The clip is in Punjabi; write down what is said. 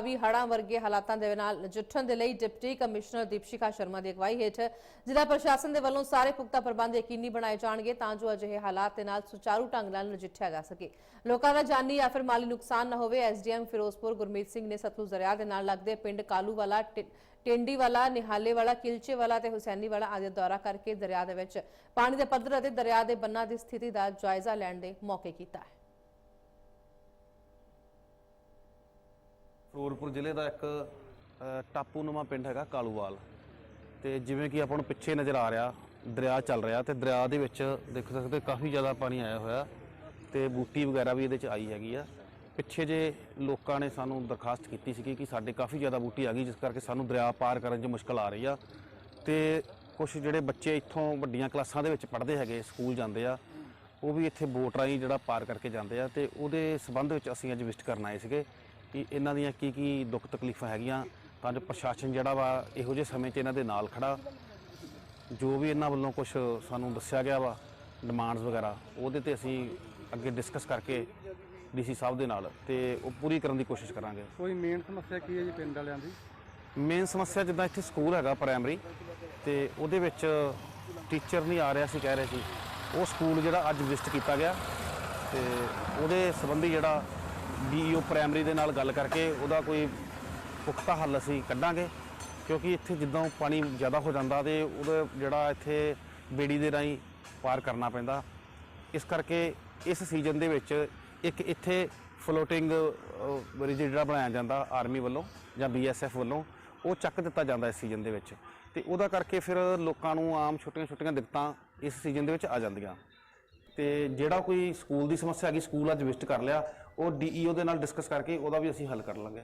ਵੀ ਹੜ੍ਹਾਂ ਵਰਗੇ ਹਾਲਾਤਾਂ ਦੇ ਨਾਲ ਨਜਿੱਠਣ ਦੇ ਲਈ ਡਿਪਟੀ ਕਮਿਸ਼ਨਰ ਦੀਪਸ਼ਿਕਾ ਸ਼ਰਮਾ ਦੀ ਅਗਵਾਈ ਹੇਠ ਜ਼ਿਲ੍ਹਾ ਪ੍ਰਸ਼ਾਸਨ ਦੇ ਵੱਲੋਂ ਸਾਰੇ ਪੁਖਤਾ ਪ੍ਰਬੰਧ ਯਕੀਨੀ ਬਣਾਏ ਜਾਣਗੇ ਤਾਂ ਜੋ ਅਜਿਹੇ ਹਾਲਾਤ ਦੇ ਨਾਲ ਸੁਚਾਰੂ ਢੰਗ ਨਾਲ ਨਜਿੱਠਿਆ ਜਾ ਸਕੇ। ਲੋਕਾਂ ਦਾ ਜਾਨੀ ਜਾਂ ਫਿਰ ਮਾਲੀ ਨੁਕਸਾਨ ਨਾ ਹੋਵੇ, ਐਸਡੀਐਮ ਫਿਰੋਜ਼ਪੁਰ ਗੁਰਮੀਤ ਸਿੰਘ ਨੇ ਸਤਲੁਜ ਦਰਿਆ ਦੇ ਨਾਲ ਲੱਗਦੇ ਪਿੰਡ ਕਾਲੂਵਾਲਾ, ਟਿ- ਟੇਂਡੀ ਵਾਲਾ ਨਿਹਾਲੇ ਵਾਲਾ ਕਿਲਚੇ ਵਾਲਾ ਤੇ ਹੁਸੈਨੀ ਵਾਲਾ ਆਦਿ ਦੌਰਾ ਕਰਕੇ ਦਰਿਆ ਦੇ ਵਿੱਚ ਪਾਣੀ ਦੇ ਪੱਧਰ ਅਤੇ ਦਰਿਆ ਦੇ ਬੰਨਾਂ ਦੀ ਸਥਿਤੀ ਦਾ ਜਾਇਜ਼ਾ ਲੈਣ ਦੇ ਮੌਕੇ ਕੀਤਾ ਹੈ। ਫਿਰੋਜ਼ਪੁਰ ਜ਼ਿਲ੍ਹੇ ਦਾ ਇੱਕ ਅ, ਟਾਪੂਨੁਮਾ ਪਿੰਡ ਹੈਗਾ ਕਾਲੂਵਾਲ। ਤੇ ਜਿਵੇਂ ਕਿ ਆਪਾਂ ਨੂੰ ਪਿੱਛੇ ਨਜ਼ਰ ਆ ਰਿਹਾ ਦਰਿਆ ਚੱਲ ਰਿਹਾ ਤੇ ਦਰਿਆ ਦੇ ਵਿੱਚ ਦੇਖ ਸਕਦੇ ਕਾਫੀ ਜ਼ਿਆਦਾ ਪਾਣੀ ਆਇਆ ਹੋਇਆ ਤੇ ਬੂਟੀ ਵਗੈਰਾ ਵੀ ਇਹਦੇ ਚ ਆਈ ਹੈਗੀ ਆ। ਪਿੱਛੇ ਜੇ ਲੋਕਾਂ ਨੇ ਸਾਨੂੰ ਦਰਖਾਸਤ ਕੀਤੀ ਸੀ ਕਿ ਸਾਡੇ ਕਾਫੀ ਜ਼ਿਆਦਾ ਬੂਟੀ ਆ ਗਈ ਜਿਸ ਕਰਕੇ ਸਾਨੂੰ ਦਰਿਆ ਪਾਰ ਕਰਨ 'ਚ ਮੁਸ਼ਕਲ ਆ ਰਹੀ ਆ। ਤੇ ਕੁਝ ਜਿਹੜੇ ਬੱਚੇ ਇੱਥੋਂ ਵੱਡੀਆਂ ਕਲਾਸਾਂ ਦੇ ਵਿੱਚ ਪੜ੍ਹਦੇ ਹੈਗੇ ਸਕੂਲ ਜਾਂਦੇ ਆ ਉਹ ਵੀ ਇੱਥੇ ਬੋਟ ਰਾਹੀਂ ਜਿਹੜਾ ਪਾਰ ਕਰਕੇ ਜਾਂਦੇ ਆ ਤੇ ਉਹਦੇ ਸਬੰਧ ਵਿੱਚ ਅਸੀਂ ਅੱਜ ਵਿਜ਼ਿਟ ਕਰਨ ਆਏ ਸੀਗੇ। ਕਿ ਇਹਨਾਂ ਦੀਆਂ ਕੀ ਕੀ ਦੁੱਖ ਤਕਲੀਫਾਂ ਹੈਗੀਆਂ ਤਾਂ ਜੋ ਪ੍ਰਸ਼ਾਸਨ ਜਿਹੜਾ ਵਾ ਇਹੋ ਜਿਹੇ ਸਮੇਂ 'ਚ ਇਹਨਾਂ ਦੇ ਨਾਲ ਖੜਾ। ਜੋ ਵੀ ਇਹਨਾਂ ਵੱਲੋਂ ਕੁਝ ਸਾਨੂੰ ਦੱਸਿਆ ਗਿਆ ਵਾ ਡਿਮਾਂਡਸ ਵਗੈਰਾ ਉਹਦੇ ਤੇ ਅਸੀਂ ਅੱਗੇ ਡਿਸਕਸ ਕਰਕੇ ਡੀਸੀ ਸਾਹਿਬ ਦੇ ਨਾਲ ਤੇ ਉਹ ਪੂਰੀ ਕਰਨ ਦੀ ਕੋਸ਼ਿਸ਼ ਕਰਾਂਗੇ। ਕੋਈ ਮੇਨ ਸਮੱਸਿਆ ਕੀ ਹੈ ਜੀ ਪਿੰਡ ਵਾਲਿਆਂ ਦੀ? ਮੇਨ ਸਮੱਸਿਆ ਜਿੱਦਾਂ ਇੱਥੇ ਸਕੂਲ ਹੈਗਾ ਪ੍ਰਾਇਮਰੀ ਤੇ ਉਹਦੇ ਵਿੱਚ ਟੀਚਰ ਨਹੀਂ ਆ ਰਿਹਾ ਸੀ ਕਹਿ ਰਹੇ ਸੀ। ਉਹ ਸਕੂਲ ਜਿਹੜਾ ਅੱਜ ਵਿਜ਼ਿਟ ਕੀਤਾ ਗਿਆ ਤੇ ਉਹਦੇ ਸੰਬੰਧੀ ਜਿਹੜਾ ਡੀਈਓ ਪ੍ਰਾਇਮਰੀ ਦੇ ਨਾਲ ਗੱਲ ਕਰਕੇ ਉਹਦਾ ਕੋਈ ਪੁਖਤਾ ਹੱਲ ਅਸੀਂ ਕੱਢਾਂਗੇ, ਕਿਉਂਕਿ ਇੱਥੇ ਜਿੱਦਾਂ ਪਾਣੀ ਜ਼ਿਆਦਾ ਹੋ ਜਾਂਦਾ ਤੇ ਉਹਦਾ ਜਿਹੜਾ ਇੱਥੇ ਬੇੜੀ ਦੇ ਰਾਹੀਂ ਪਾਰ ਕਰਨਾ ਪੈਂਦਾ। ਇਸ ਕਰਕੇ ਇਸ ਸੀਜ਼ਨ ਦੇ ਵਿੱਚ ਇੱਕ ਇੱਥੇ ਫਲੋਟਿੰਗ ਬ੍ਰਿਜ ਜਿਹੜਾ ਬਣਾਇਆ ਜਾਂਦਾ ਆਰਮੀ ਵੱਲੋਂ ਜਾਂ ਬੀਐਸਐਫ ਵੱਲੋਂ, ਉਹ ਚੱਕ ਦਿੱਤਾ ਜਾਂਦਾ ਇਸ ਸੀਜ਼ਨ ਦੇ ਵਿੱਚ। ਤੇ ਉਹਦਾ ਕਰਕੇ ਫਿਰ ਲੋਕਾਂ ਨੂੰ ਆਮ ਛੋਟੀਆਂ-ਛੋਟੀਆਂ ਦਿੱਕਤਾਂ ਇਸ ਸੀਜ਼ਨ ਦੇ ਵਿੱਚ ਆ ਜਾਂਦੀਆਂ। ਤੇ ਜਿਹੜਾ ਕੋਈ ਸਕੂਲ ਦੀ ਸਮੱਸਿਆ ਹੈਗੀ, ਸਕੂਲ ਅੱਜ ਵਿਜ਼ਿਟ ਕਰ ਲਿਆ, ਉਹ ਡੀਈਓ ਦੇ ਨਾਲ ਡਿਸਕਸ ਕਰਕੇ ਉਹਦਾ ਵੀ ਅਸੀਂ ਹੱਲ ਕਰ ਲਾਂਗੇ।